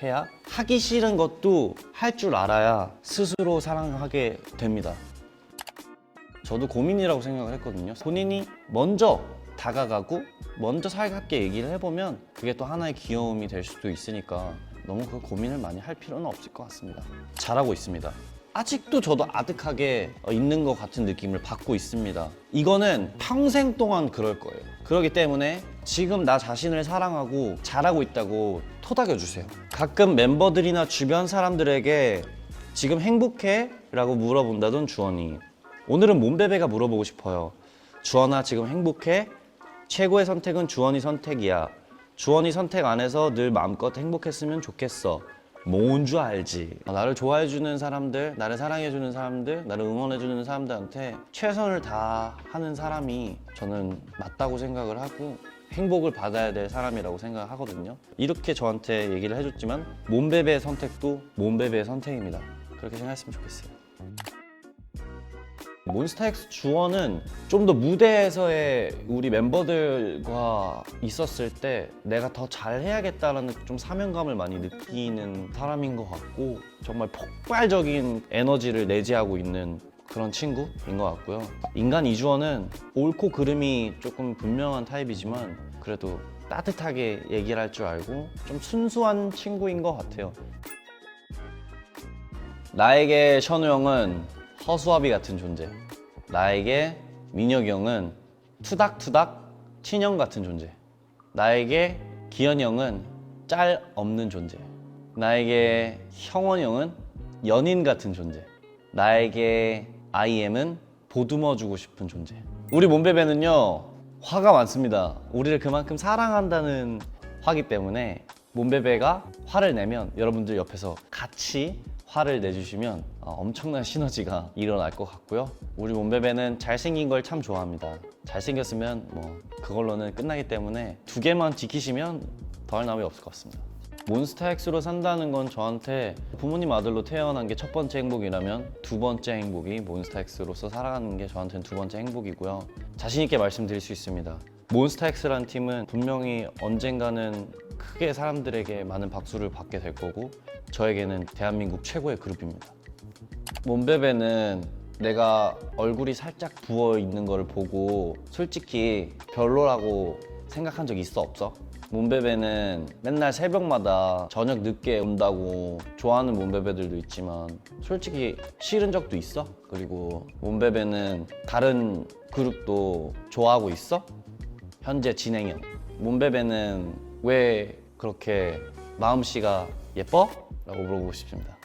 해야 하기 싫은 것도 할 줄 알아야 스스로 사랑하게 됩니다. 저도 고민이라고 생각을 했거든요. 본인이 먼저 다가가고 먼저 살갑게 얘기를 해보면 그게 또 하나의 귀여움이 될 수도 있으니까 너무 그 고민을 많이 할 필요는 없을 것 같습니다. 잘하고 있습니다. 아직도 저도 아득하게 어, 있는 것 같은 느낌을 받고 있습니다. 이거는 평생 동안 그럴 거예요. 그렇기 때문에 지금 나 자신을 사랑하고 잘하고 있다고 토닥여 주세요. 가끔 멤버들이나 주변 사람들에게 지금 행복해? 라고 물어본다던 주원이 오늘은 몸베베가 물어보고 싶어요. 주원아 지금 행복해? 최고의 선택은 주원이 선택이야. 주원이 선택 안에서 늘 마음껏 행복했으면 좋겠어. 뭔 줄 알지. 나를 좋아해주는 사람들, 나를 사랑해주는 사람들, 나를 응원해주는 사람들한테 최선을 다하는 사람이 저는 맞다고 생각을 하고 행복을 받아야 될 사람이라고 생각을 하거든요. 이렇게 저한테 얘기를 해줬지만 몸베베의 선택도 몸베베의 선택입니다. 그렇게 생각했으면 좋겠어요. 몬스타엑스 주원은 좀 더 무대에서의 우리 멤버들과 있었을 때 내가 더 잘해야겠다라는 좀 사명감을 많이 느끼는 사람인 것 같고 정말 폭발적인 에너지를 내재하고 있는 그런 친구인 것 같고요. 인간 이주원은 옳고 그름이 조금 분명한 타입이지만 그래도 따뜻하게 얘기를 할 줄 알고 좀 순수한 친구인 것 같아요. 나에게 션우 형은 허수아비 같은 존재. 나에게 민혁이 형은 투닥투닥 친형 같은 존재. 나에게 기현이 형은 짤 없는 존재. 나에게 형원이 형은 연인 같은 존재. 나에게 IM은 보듬어 주고 싶은 존재. 우리 몸베베는요, 화가 많습니다. 우리를 그만큼 사랑한다는 화기 때문에 몸베베가 화를 내면 여러분들 옆에서 같이 화를 내주시면 어, 엄청난 시너지가 일어날 것 같고요. 우리 몸베베는 잘생긴 걸 참 좋아합니다. 잘생겼으면 뭐 그걸로는 끝나기 때문에 두 개만 지키시면 더할 나위 없을 것 같습니다. 몬스타엑스로 산다는 건 저한테 부모님 아들로 태어난 게 첫 번째 행복이라면 두 번째 행복이 몬스타엑스로서 살아가는 게 저한테는 두 번째 행복이고요. 자신 있게 말씀드릴 수 있습니다. 몬스타엑스라는 팀은 분명히 언젠가는 크게 사람들에게 많은 박수를 받게 될 거고 저에게는 대한민국 최고의 그룹입니다. 몬베베는 내가 얼굴이 살짝 부어 있는 걸 보고 솔직히 별로라고 생각한 적 있어 없어? 몬베베는 맨날 새벽마다 저녁 늦게 온다고 좋아하는 몬베베들도 있지만 솔직히 싫은 적도 있어? 그리고 몬베베는 다른 그룹도 좋아하고 있어? 현재 진행형 몬베베는 왜 그렇게 마음씨가 예뻐? 라고 물어보고 싶습니다